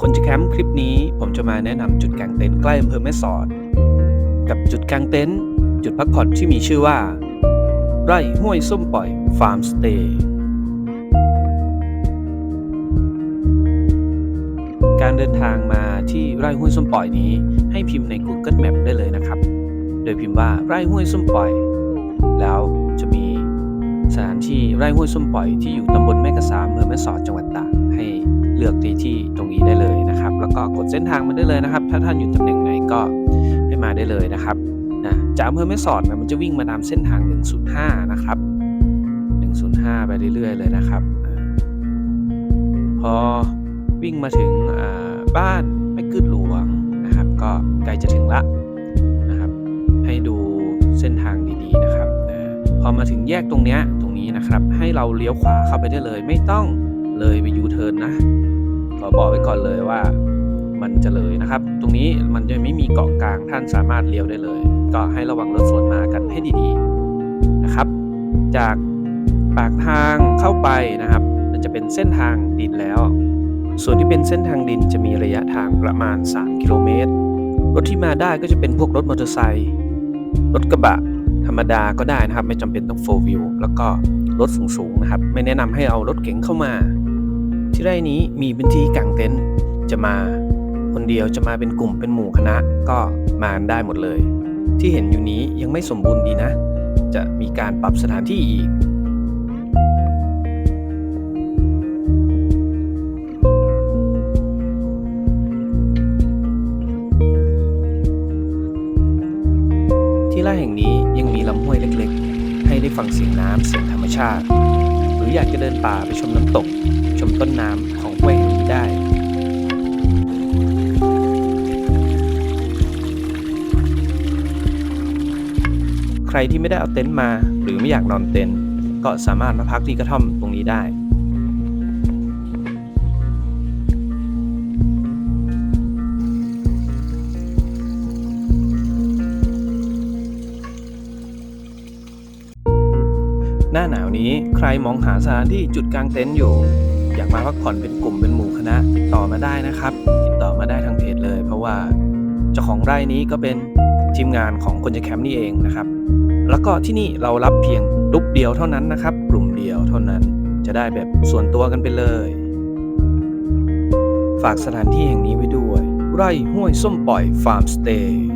คนจะแคมป์คลิปนี้ผมจะมาแนะนำจุดกางเต็นท์ใกล้อำเภอแม่สอด กับจุดกางเต็นท์จุดพักผ่อนที่มีชื่อว่า ไร่ห้วยส้มปล่อยฟาร์มสเตย์การเดินทางมาที่ไร่ห้วยส้มปล่อยนี้ ให้พิมพ์ใน Google Map ได้เลยนะครับ โดยพิมพ์ว่าไร่ห้วยส้มปล่อย แล้วจะมีสถานที่ไร่ห้วยส้มปล่อยที่อยู่ตำบลแม่กระสาอำเภอแม่สอดจังหวัดตากให้ เลือกที่ที่ตรงนี้ได้เลยนะครับ แล้วก็กดเส้นทางมาได้เลยนะครับ ถ้าท่านอยู่ตำแหน่งไหนก็ให้มาได้เลยนะครับนะจากอำเภอแม่สอดนะมันจะวิ่งมาตามเส้นทาง 105 นะครับ 105 ไปเรื่อยๆ เลยนะครับ พอวิ่งมาถึงบ้านแม่กึดหลวงนะครับ ก็ใกล้จะถึงละนะครับ ให้ดูเส้นทางดีๆนะครับพอมาถึงแยกตรงเนี้ยตรงนี้นะครับ ให้เราเลี้ยวขวาเข้าไปได้เลย ไม่ต้อง เลยไปยูเทิร์นนะขอบอกไว้ก่อนเลยว่ามันจะเลยนะครับ ตรงนี้มันจะไม่มีเกาะกลางท่านสามารถเลี้ยวได้เลย ก็ให้ระวังรถสวนมากันให้ดีๆนะครับ จากปากทางเข้าไปนะครับ มันจะเป็นเส้นทางดินแล้ว ส่วนที่เป็นเส้นทางดินจะมีระยะทางประมาณ 3 กิโลเมตรรถที่มาได้ก็จะเป็นพวกรถมอเตอร์ไซค์รถกระบะธรรมดาก็ได้นะครับ ไม่จำเป็นต้อง4 wheel แล้วก็รถสูงๆนะครับ ไม่แนะนำให้เอารถเก๋งเข้ามา ที่ไร่นี้มีพื้นที่กางเต็นท์จะมาคนเดียวจะมาเป็นกลุ่มเป็นหมู่คณะก็มาได้หมดเลย ที่เห็นอยู่นี้ยังไม่สมบูรณ์ดีนะ จะมีการปรับสถานที่อีกที่ไร่แห่งนี้ยังมีลำห้วยเล็กๆ ให้ได้ฟังเสียงน้ำเสียงธรรมชาติ หรืออยากจะเดินป่าไปชมน้ำตก มต้นน้ำของห้วยแห่งนี้ได้ใครที่ไม่ได้เอาเต็นท์มาหรือไม่อยากนอนเต็นท์ก็สามารถมาพักที่กระท่อมตรงนี้ได้ หน้าหนาวนี้ใครมองหาสถานที่จุดกางเต็นท์อยู่ อยากมาพักผ่อนเป็นกลุ่มเป็นหมู่คณะติดต่อมาได้นะครับ ติดต่อมาได้ทางเพจเลย เพราะว่าเจ้าของไร่นี้ก็เป็นทีมงานของคนจะแคมป์นี่เองนะครับ แล้วก็ที่นี่เรารับเพียงกลุ่มเดียวเท่านั้นนะครับ กลุ่มเดียวเท่านั้นจะได้แบบส่วนตัวกันไปเลย ฝากสถานที่แห่งนี้ไว้ด้วย ไร่ห้วยส้มปล่อยฟาร์มสเตย์